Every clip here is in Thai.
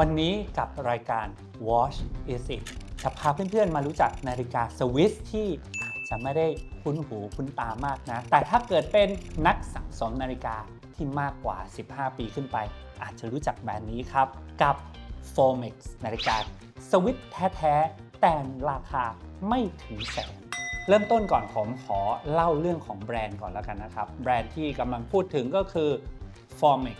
วันนี้กับรายการ Watch Is It จะพาเพื่อนๆมารู้จักนาฬิกาสวิสที่อาจจะไม่ได้คุ้นหูคุ้นตามากนะ แต่ถ้าเกิดเป็นนักสะสมนาฬิกาที่มากกว่า 15 ปีขึ้นไป อาจจะรู้จักแบรนด์นี้ครับ กับ Formex นาฬิกาสวิสแท้ๆ แต่ราคาไม่ถึงแสนเริ่มต้นก่อนผมขอเล่าเรื่องของแบรนด์ก่อนแล้วกันนะครับ แบรนด์ที่กำลังพูดถึงก็คือ Formex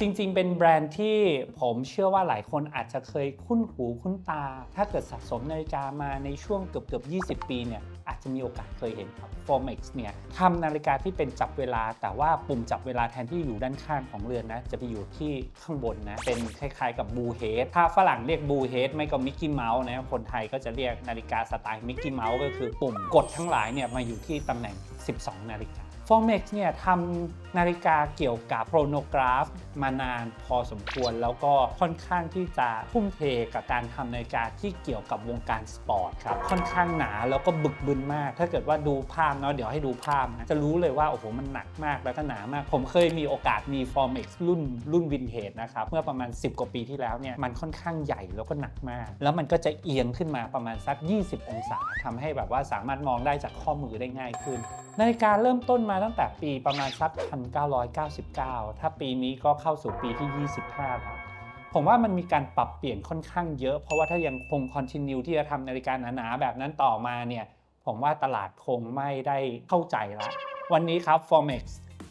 จริง ๆ เป็นแบรนด์ที่ผมเชื่อว่าหลายคนอาจจะเคยคุ้นหูคุ้นตา ถ้าเกิดสะสมนาฬิกามาในช่วงเกือบเกือบ20 ปีเนี่ยอาจจะมีโอกาสเคยเห็นครับ Formex เนี่ยทำนาฬิกาที่เป็นจับเวลา แต่ว่าปุ่มจับเวลาแทนที่อยู่ด้านข้างของเรือนนะ จะไปอยู่ที่ข้างบนนะ เป็นคล้ายๆกับบูเฮดถ้าฝรั่งเรียกบูเฮดไม่ก็มิกกี้เมาส์นะคนไทยก็จะเรียกนาฬิกาสไตล์มิกกี้เมาส์ก็คือปุ่มกดทั้งหลายเนี่ยมาอยู่ที่ตำแหน่ง 12 นาฬิกา Formex เนี่ยทำนาฬิกาเกี่ยวกับโครโนกราฟมานานพอสมควร แล้วก็ค่อนข้างที่จะทุ่มเทกับการทำนาฬิกาที่เกี่ยวกับวงการสปอร์ตครับค่อนข้างหนาแล้วก็บึกบึนมาก ถ้าเกิดว่าดูภาพเนาะเดี๋ยวให้ดูภาพนะจะรู้เลยว่าโอ้โหมันหนักมากแล้วก็หนามาก ผมเคยมีโอกาสมี Formex รุ่นรุ่นวินเทจนะครับเมื่อประมาณ 10 กว่าปีที่แล้วเนี่ยมันค่อนข้างใหญ่แล้วก็หนักมาก แล้วมันก็จะเอียงขึ้นมาประมาณสัก 20 องศาทำให้แบบว่าสามารถมองได้จากข้อมือได้ง่ายขึ้นนาฬิกาเริ่มต้นมาตั้งแต่ปีประมาณสัก 1999 ถ้าปีนี้ก็เข้าสู่ปีที่ 25 แล้ว ผมว่ามันมีการปรับเปลี่ยนค่อนข้างเยอะ เพราะว่าถ้ายังคงคอนติเนียที่จะทำนาฬิกาหนาๆแบบนั้นต่อมาเนี่ย ผมว่าตลาดคงไม่ได้เข้าใจละ วันนี้ครับ Formex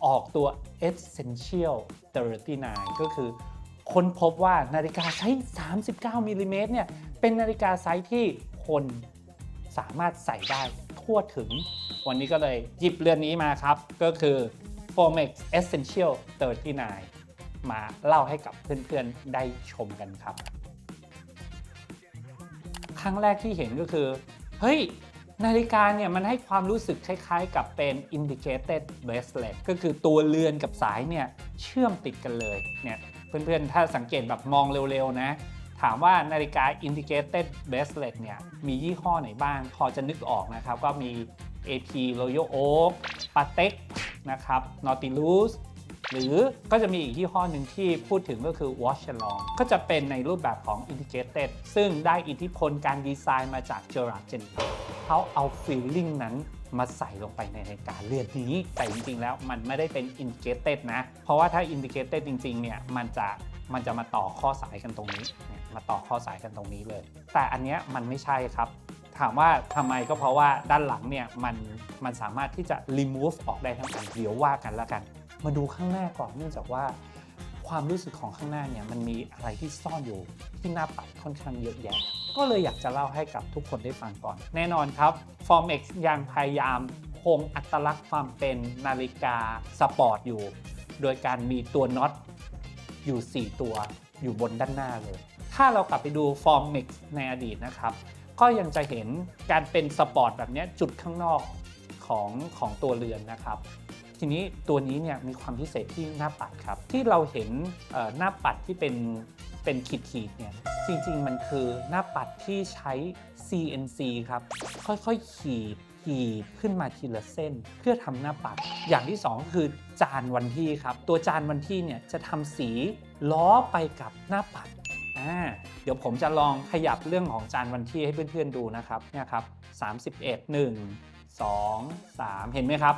ออกตัว Essential 39 ก็คือค้นพบว่านาฬิกาไซส์ 39มิลลิเมตรเนี่ย เป็นนาฬิกาไซส์ที่คน สามารถใส่ได้ทั่วถึง วันนี้ก็เลยหยิบเรือนนี้มาครับ ก็คือ Formex Essential 39 มาเล่าให้กับเพื่อนๆได้ชมกันครับ ครั้งแรกที่เห็นก็คือ เฮ้ยนาฬิกาเนี่ยมันให้ความรู้สึกคล้ายๆ กับเป็น indicated bracelet ก็คือตัวเรือนกับสายเนี่ยเชื่อมติดกันเลยเนี่ยเพื่อนๆ ถ้าสังเกตแบบมองเร็วๆนะ ถามว่านาฬิกา indicated bracelet เนี่ยมียี่ห้อไหนบ้าง พอจะนึกออกนะครับ ก็มี AP Royal Oak Patek นะครับ Nautilus หรือก็จะมีอีกยี่ห้อหนึ่งที่พูดถึงก็คือ Watch Along ก็จะเป็นในรูปแบบของ Integrated ซึ่งได้อิทธิพลการดีไซน์มาจาก Gerard Jenny เขาเอา feeling นั้นมาใส่ลงไปในนาฬิกาเรือนนี้ แต่จริงๆ แล้วมันไม่ได้เป็น Integrated นะ เพราะว่าถ้า Integrated จริงๆ เนี่ย มันจะมันจะมาต่อข้อสายกันตรงนี้ มาต่อข้อสายกันตรงนี้เลย แต่อันเนี้ยมันไม่ใช่ครับ ถามว่าทำไมก็เพราะว่าด้านหลังเนี่ยมันมันสามารถที่จะ remove ออกได้ทั้งอันเดี๋ยวว่ากันแล้วกัน มาดูข้างหน้าก่อนเนื่องจากว่าความรู้สึกของข้างหน้าเนี่ยมันมีอะไรที่ซ่อนอยู่ที่หน้าปัดค่อนข้างเยอะแยะ ก็เลยอยากจะเล่าให้กับทุกคนได้ฟังก่อน แน่นอนครับ Formex ยังพยายามคงอัตลักษณ์ความเป็นนาฬิกาสปอร์ตอยู่ โดยการมีตัวน็อตอยู่ 4 ตัวอยู่บนด้านหน้าเลย ถ้าเรากลับไปดู Formex ในอดีตนะครับ ก็ยังจะเห็นการเป็นสปอร์ตแบบนี้จุดข้างนอกของของตัวเรือนนะครับ ทีนี้ตัวนี้เนี่ยมีความพิเศษที่หน้าปัดครับ ที่เราเห็นหน้าปัดที่เป็นเป็นขีดๆเนี่ยจริงๆมันคือหน้าปัดที่ใช้ CNC ครับ ค่อยๆ ขีดขีดขึ้นมาทีละเส้น เพื่อทำหน้าปัด อย่างที่สองก็คือจานวันที่ครับ ตัวจานวันที่เนี่ยจะทำสีล้อไปกับหน้าปัด อ่าเดี๋ยวผมจะลองขยับเรื่องของจานวันที่ให้เพื่อนๆดูนะครับเนี่ยครับ31 1 2 3 เห็นไหมครับ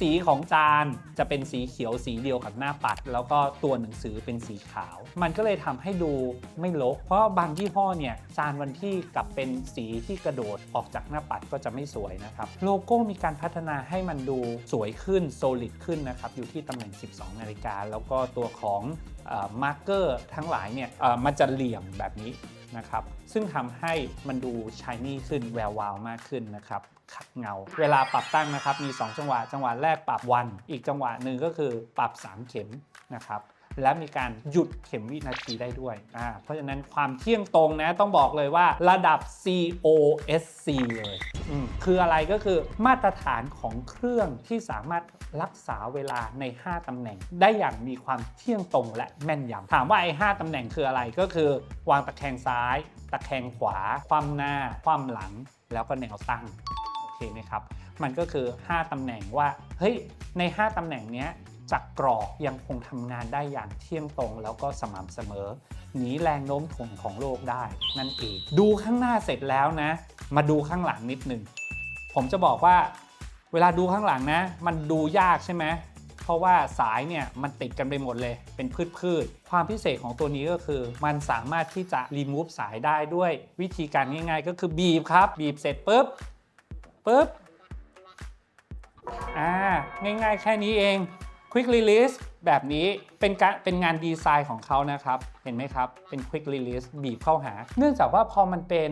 สีของจานจะเป็นสีเขียวสีเดียวกับหน้าปัด แล้วก็ตัวหนังสือเป็นสีขาว มันก็เลยทำให้ดูไม่ลก เพราะบางยี่ห้อเนี่ยจานวันที่กลับเป็นสีที่กระโดดออกจากหน้าปัดก็จะไม่สวยนะครับ โลโก้มีการพัฒนาให้มันดูสวยขึ้น solid ขึ้นนะครับ อยู่ที่ตำแหน่ง 12 นาฬิกาแล้วก็ตัวของมาร์กเกอร์ทั้งหลายเนี่ยมันจะเหลี่ยมแบบนี้ นะครับ ซึ่งทำให้มันดูชายนี่ขึ้นแวววาวมากขึ้นนะครับขัดเงา เวลาปรับตั้งนะครับมี 2 จังหวะ จังหวะแรกปรับวัน อีกจังหวะหนึ่งก็คือปรับ 3 เข็มนะครับ และมีการหยุดเข็มวินาทีได้ด้วยอ่าเพราะฉะนั้นความเที่ยงตรงนะต้องบอกเลยว่าระดับ COSC เลยอืมคืออะไรก็คือมาตรฐานของเครื่องที่สามารถรักษาเวลาใน 5 ตำแหน่ง ได้อย่างมีความเที่ยงตรงและแม่นยำถามว่าไอ้5ตำแหน่งคืออะไรก็คือ วางตะแคงซ้าย ตะแคงขวา ความหน้า ความหลัง แล้วก็แนวตั้งโอเคไหมครับ มันก็คือ 5ตำแหน่งว่าเฮ้ยใน 5ตำแหน่งเนี้ย จากกรอกยังคงทำงานได้อย่างเที่ยงตรงแล้วก็สม่ำเสมอ หนีแรงโน้มถ่วงของโลกได้นั่นเองดูข้างหน้าเสร็จแล้วนะ มาดูข้างหลังนิดนึง ผมจะบอกว่า เวลาดูข้างหลังนะ มันดูยากใช่ไหมเพราะว่าสายเนี่ยมันติดกันไปหมดเลย เป็นพืชพืชๆความพิเศษของตัวนี้ก็คือ มันสามารถที่จะ remove สายได้ด้วยวิธีการง่าย ๆ ก็คือบีบครับ บีบเสร็จปุ๊บปุ๊บอ่าง่าย ๆ แค่นี้เอง Quick Release แบบนี้เป็นการเป็นงานดีไซน์ของเขานะครับ เห็นไหมครับ เป็น Quick Release บีบเข้าหา เนื่องจากว่าพอมันเป็น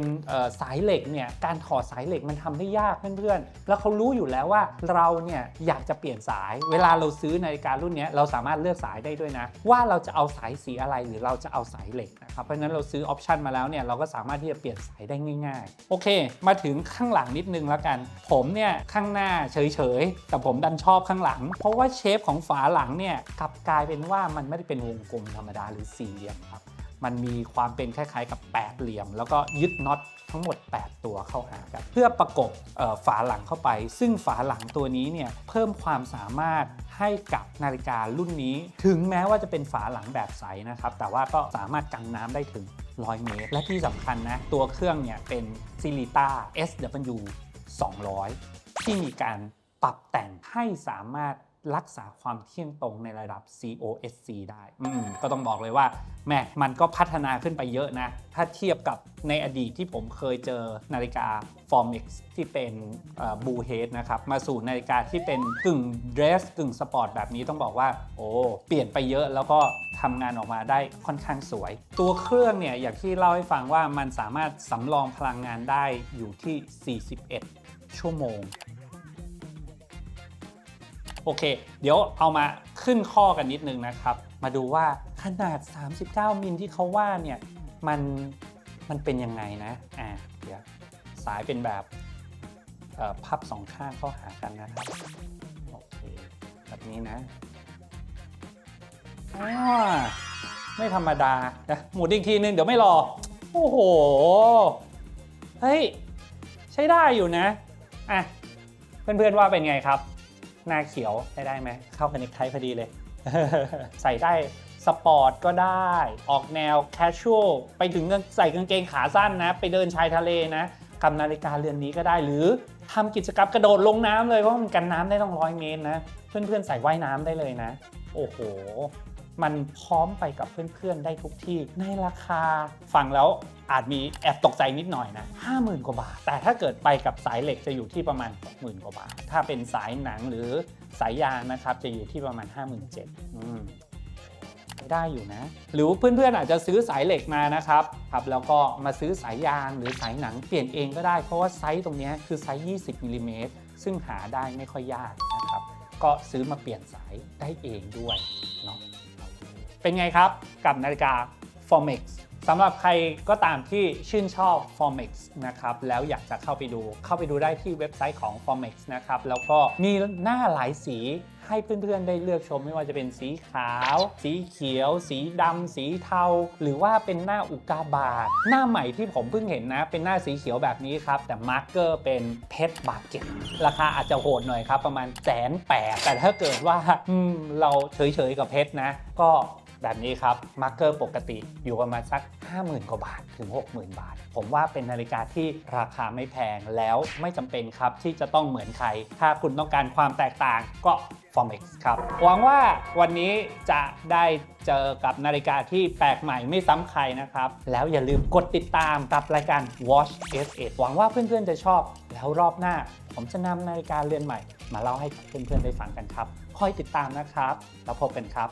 สายเหล็กเนี่ยการถอดสายเหล็กมันทำได้ยากเพื่อนๆ แล้วเขารู้อยู่แล้วว่าเราเนี่ยอยากจะเปลี่ยนสาย เวลาเราซื้อนาฬิการุ่นเนี้ยเราสามารถเลือกสายได้ด้วยนะ ว่าเราจะเอาสายสีอะไรหรือเราจะเอาสายเหล็กนะครับเพราะฉะนั้นเราซื้อออปชันมาแล้วเนี่ยเราก็สามารถที่จะเปลี่ยนสายได้ง่าย ๆ โอเค มาถึงข้างหลังนิดนึงแล้วกัน ผมเนี่ยข้างหน้าเฉยๆแต่ผมดันชอบข้างหลัง เพราะว่าเชฟของฝาหลังเนี่ยกลับกลายเป็นว่ามันไม่ได้เป็นวงกลมธรรมดาหรือสี่เหลี่ยมครับ มันมีความเป็นคล้ายๆกับ 8 เหลี่ยม แล้วก็ยึดน็อตทั้งหมด 8 ตัวเข้าหากันเพื่อประกบฝาหลังเข้าไป ซึ่งฝาหลังตัวนี้เนี่ยเพิ่มความสามารถให้กับนาฬิการุ่นนี้ ถึงแม้ว่าจะเป็นฝาหลังแบบใสนะครับ แต่ว่าก็สามารถกันน้ำได้ถึง 100 เมตร และที่สำคัญนะ ตัวเครื่องเนี่ยเป็นซิลิต้า SW 200 ที่มีการปรับแต่งให้สามารถ รักษาความเที่ยงตรงในระดับ COSC ได้อืมก็ต้องบอกเลยว่าแหม่มันก็พัฒนาขึ้นไปเยอะนะ ถ้าเทียบกับในอดีตที่ผมเคยเจอนาฬิกา Formex ที่เป็นบูเฮดนะครับ มาสู่นาฬิกาที่เป็นกึ่งเดรสกึ่งสปอร์ตแบบนี้ต้องบอกว่า โอ้เปลี่ยนไปเยอะแล้วก็ทำงานออกมาได้ค่อนข้างสวย ตัวเครื่องเนี่ยอย่างที่เล่าให้ฟังว่ามันสามารถสำรองพลังงานได้อยู่ที่ 41 ชั่วโมง โอเค เดี๋ยวเอามาขึ้นข้อกันนิดนึงนะครับ มาดูว่าขนาด 39 มิลที่เขาว่าเนี่ยมันมันเป็นยังไงนะอ่าเดี๋ยวสายเป็นแบบพับสองข้างเข้าหากันนะครับโอเคแบบนี้นะอไม่ธรรมดานะหมุนอีกทีนึงเดี๋ยวไม่รอ โอ้โห เฮ้ย ใช้ได้อยู่นะ อะ เพื่อนๆว่าเป็นไงครับ หน้าเขียวใช้ได้ไหมเข้ากันอีกไทพอดีเลย ใส่ได้สปอร์ตก็ได้ ออกแนวแคชชวลไปถึงใส่กางเกงขาสั้นนะ ไปเดินชายทะเลนะกับนาฬิกาเรือนนี้ก็ได้หรือทำกิจกรรมกระโดดลงน้ำเลยเพราะมันกันน้ำได้ต้องร้อยเมตรนะ เพื่อนๆใส่ว่ายน้ำได้เลยนะ โอ้โห มันพร้อมไปกับเพื่อนๆ ได้ทุกที่ ในราคาฟังแล้วอาจมีแอบตกใจนิดหน่อยนะ 50,000 กว่าบาท แต่ถ้าเกิดไปกับสายเหล็กจะอยู่ที่ประมาณ 60,000 กว่าบาท ถ้าเป็นสายหนังหรือสายยางนะครับ จะอยู่ที่ประมาณ 57,000อืมได้อยู่นะ หรือเพื่อนๆอาจจะซื้อสายเหล็กมานะครับครับ แล้วก็มาซื้อสายยางหรือสายหนังเปลี่ยนเองก็ได้ เพราะว่าไซส์ตรงนี้คือไซส์ 20มิลลิเมตรซึ่งหาได้ไม่ค่อยยากนะครับ ก็ซื้อมาเปลี่ยนสายได้เองด้วยเนาะ เป็นไงครับกับนาฬิกา Formex สำหรับใครก็ตามที่ชื่นชอบ Formex นะครับแล้วอยากจะเข้าไปดู เข้าไปดูได้ที่เว็บไซต์ของ Formex นะครับแล้วก็มีหน้าหลายสีให้เพื่อนๆได้เลือกชมไม่ว่าจะเป็นสีขาว สีเขียว สีดำ สีเทา หรือว่าเป็นหน้าอุกาบาตหน้าใหม่ที่ผมเพิ่งเห็นนะ เป็นหน้าสีเขียวแบบนี้ครับ แต่มาร์กเกอร์เป็นเพชรบาเก็ตราคาอาจจะโหดหน่อยครับ ประมาณแสนแปดแต่ถ้าเกิดว่าเราเฉยๆกับเพชรนะ ก็ แบบนี้ครับมาร์กเกอร์ปกติอยู่ประมาณสัก 50,000 กว่าบาทถึง 60,000 บาท ผมว่าเป็นนาฬิกาที่ราคาไม่แพงแล้วไม่จำเป็นครับที่จะต้องเหมือนใคร ถ้าคุณต้องการความแตกต่างก็ Formex ครับหวังว่าวันนี้จะได้เจอกับนาฬิกาที่แปลกใหม่ไม่ซ้ำใครนะครับ แล้วอย่าลืมกดติดตามกับรายการ Watch S8 หวังว่าเพื่อนๆจะชอบ แล้วรอบหน้า ผมจะนำนาฬิกาเรือนใหม่ มาเล่าให้เพื่อนๆได้ฟังกันครับ คอยติดตามนะครับ แล้วพบกันครับ